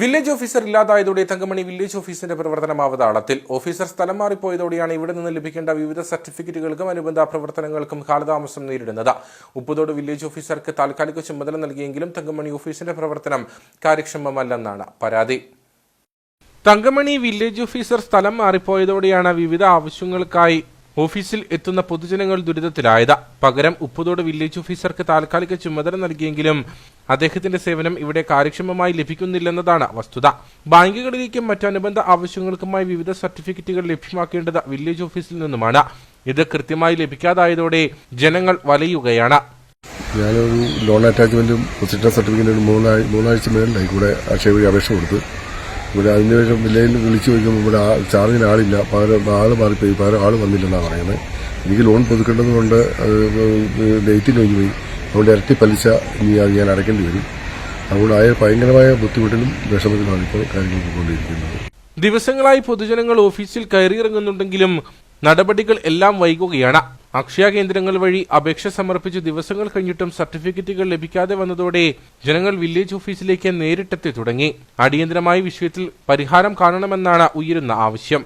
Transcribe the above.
Village officer ഇല്ലാതായതോടെ Thankamani village ഓഫീസിന്റെ പ്രവർത്തനം അവതാളത്തിൽ ഓഫീസർ സ്ഥലം മാറിപ്പോയതോടെയാണ് ഇവിടെ നിന്ന് ലഭിക്കേണ്ട വിവിധ സർട്ടിഫിക്കറ്റുകൾക്കും അനുബന്ധ പ്രവർത്തനങ്ങൾക്കും കാലതാമസം നേരിടുന്നത്. ഉപ്പുതോട് വില്ലേജ് ഓഫീസർക്ക് താൽക്കാലിക ചുമതല നൽകിയെങ്കിലും തങ്കമണി ഓഫീസിന്റെ പ്രവർത്തനം കാര്യക്ഷമമല്ലെന്നാണ് പരാതി. തങ്കമണി വില്ലേജ് ഓഫീസർ സ്ഥലം മാറിപ്പോയതോടെയാണ് വിവിധ ആവശ്യങ്ങൾക്കായി ഓഫീസിൽ എത്തുന്ന പൊതുജനങ്ങൾ ദുരിതത്തിലായത്. പകരം ഉപ്പുതോട് വില്ലേജ് ഓഫീസർക്ക് താൽക്കാലിക ചുമതല നൽകിയെങ്കിലും അദ്ദേഹത്തിന്റെ സേവനം ഇവിടെ കാര്യക്ഷമമായി ലഭിക്കുന്നില്ലെന്നതാണ് വസ്തുത. ബാങ്കുകളിലേക്കും മറ്റനുബന്ധ ആവശ്യങ്ങൾക്കുമായി വിവിധ സർട്ടിഫിക്കറ്റുകൾ ലഭ്യമാക്കേണ്ടത് വില്ലേജ് ഓഫീസിൽ നിന്നുമാണ്. ഇത് കൃത്യമായി ലഭിക്കാതായതോടെ ജനങ്ങൾ വലയുകയാണ്. ഞാനൊരു ലോൺ അറ്റാച്ച്മെന്റും പൊസിഷൻ സർട്ടിഫിക്കറ്റും മൂന്നാഴ്ച മൂന്നാഴ്ച മേളിലായി കൂടെ അക്ഷയ വഴി അപേക്ഷ കൊടുത്ത്. ഇവിടെ അതിനുശേഷം വില്ലയിൽ വിളിച്ചു ചോദിക്കുമ്പോൾ ഇവിടെ ചാർജിന് ആളില്ല. പകരം ആൾ മാറിപ്പോയി. പകരം ആൾ വന്നില്ലെന്നാണ് പറയുന്നത്. എനിക്ക് ലോൺ പുതുക്കേണ്ടതുകൊണ്ട് ഡേറ്റിൽ കഴിഞ്ഞ് പോയി അതുകൊണ്ട് ഇരട്ടി പലിശ ഇനി അത് ഞാൻ അടയ്ക്കേണ്ടി വരും. അതുകൊണ്ട് ആയ ഭയങ്കരമായ ബുദ്ധിമുട്ടിലും വിഷമത്തിലാണ് ഇപ്പോൾ കാര്യങ്ങൾ പോയിക്കൊണ്ടിരിക്കുന്നത്. ദിവസങ്ങളായി പൊതുജനങ്ങൾ ഓഫീസിൽ കയറിയിറങ്ങുന്നുണ്ടെങ്കിലും നടപടികൾ എല്ലാം വൈകുകയാണ്. അക്ഷയ കേന്ദ്രങ്ങൾ വഴി അപേക്ഷ സമർപ്പിച്ച് ദിവസങ്ങൾ കഴിഞ്ഞിട്ടും സർട്ടിഫിക്കറ്റുകൾ ലഭിക്കാതെ വന്നതോടെ ജനങ്ങൾ വില്ലേജ് ഓഫീസിലേക്ക് നേരിട്ടെത്തി തുടങ്ങി. അടിയന്തരമായി വിഷയത്തിൽ പരിഹാരം കാണണമെന്നാണ് ഉയരുന്ന ആവശ്യം.